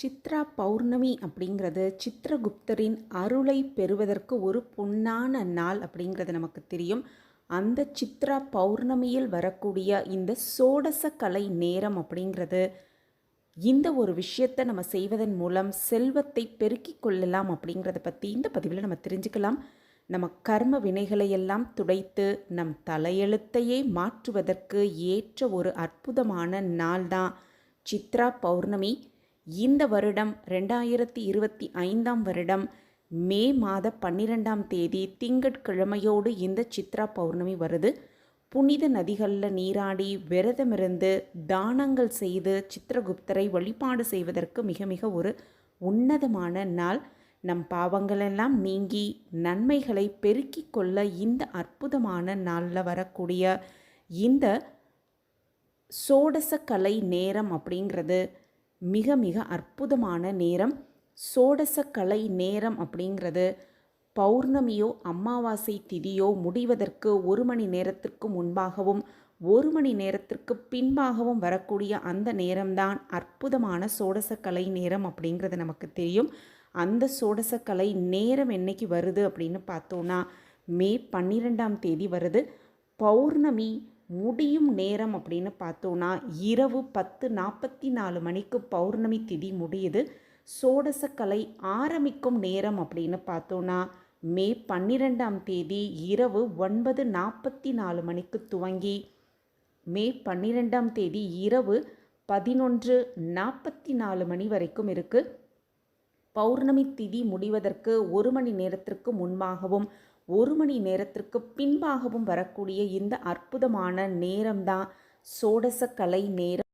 சித்ரா பௌர்ணமி அப்படிங்கிறது சித்திரகுப்தரின் அருளை பெறுவதற்கு ஒரு பொன்னான நாள் அப்படிங்கிறது நமக்கு தெரியும். அந்த சித்ரா பௌர்ணமியில் வரக்கூடிய இந்த சோடச கலை நேரம் அப்படிங்கிறது இந்த ஒரு விஷயத்தை நம்ம செய்வதன் மூலம் செல்வத்தை பெருக்கிக் கொள்ளலாம் அப்படிங்கிறத பற்றி இந்த பதிவில் நம்ம தெரிஞ்சுக்கலாம். நம்ம கர்ம வினைகளை எல்லாம் துடைத்து நம் தலையெழுத்தையே மாற்றுவதற்கு ஏற்ற ஒரு அற்புதமான நாள் தான் சித்ரா பௌர்ணமி. இந்த வருடம் ரெண்டாயிரத்தி இருபத்தி ஐந்தாம் வருடம் மே மாத பன்னிரெண்டாம் தேதி திங்கட்கிழமையோடு இந்த சித்ரா பௌர்ணமி வருது. புனித நதிகளில் நீராடி விரதமிருந்து தானங்கள் செய்து சித்திரகுப்தரை வழிபாடு செய்வதற்கு மிக மிக ஒரு உன்னதமான நாள். நம் பாவங்களெல்லாம் நீங்கி நன்மைகளை பெருக்கிக் கொள்ள இந்த அற்புதமான நாளில் வரக்கூடிய இந்த சோடச கலை நேரம் அப்படிங்கிறது மிக மிக அற்புதமான நேரம். சோடச கலை நேரம் அப்படிங்கிறது பௌர்ணமியோ அமாவாசை திதியோ முடிவதற்கு ஒரு மணி நேரத்திற்கு முன்பாகவும் ஒரு மணி நேரத்திற்கு பின்பாகவும் வரக்கூடிய அந்த நேரம்தான் அற்புதமான சோடசக்கலை நேரம் அப்படிங்கிறது நமக்கு தெரியும். அந்த சோடசக்கலை நேரம் என்னைக்கு வருது அப்படின்னு பார்த்தோன்னா மே பன்னிரெண்டாம் தேதி வருது. பௌர்ணமி முடியும் நேரம் அப்படின்னு பார்த்தோன்னா இரவு பத்து நாற்பத்தி நாலு மணிக்கு பௌர்ணமி திதி முடியுது. சோடசக்கலை ஆரம்பிக்கும் நேரம் அப்படின்னு பார்த்தோன்னா மே பன்னிரெண்டாம் தேதி இரவு ஒன்பது நாற்பத்தி நாலு மணிக்கு துவங்கி மே பன்னிரெண்டாம் தேதி இரவு பதினொன்று நாற்பத்தி நாலு மணி வரைக்கும் இருக்குது பௌர்ணமி திதி முடிவதற்கு ஒரு மணி நேரத்திற்கு முன்பாகவும் ஒரு மணி நேரத்திற்கு பின்பாகவும் வரக்கூடிய இந்த அற்புதமான நேரம்தான் சோடச கலை நேரம்.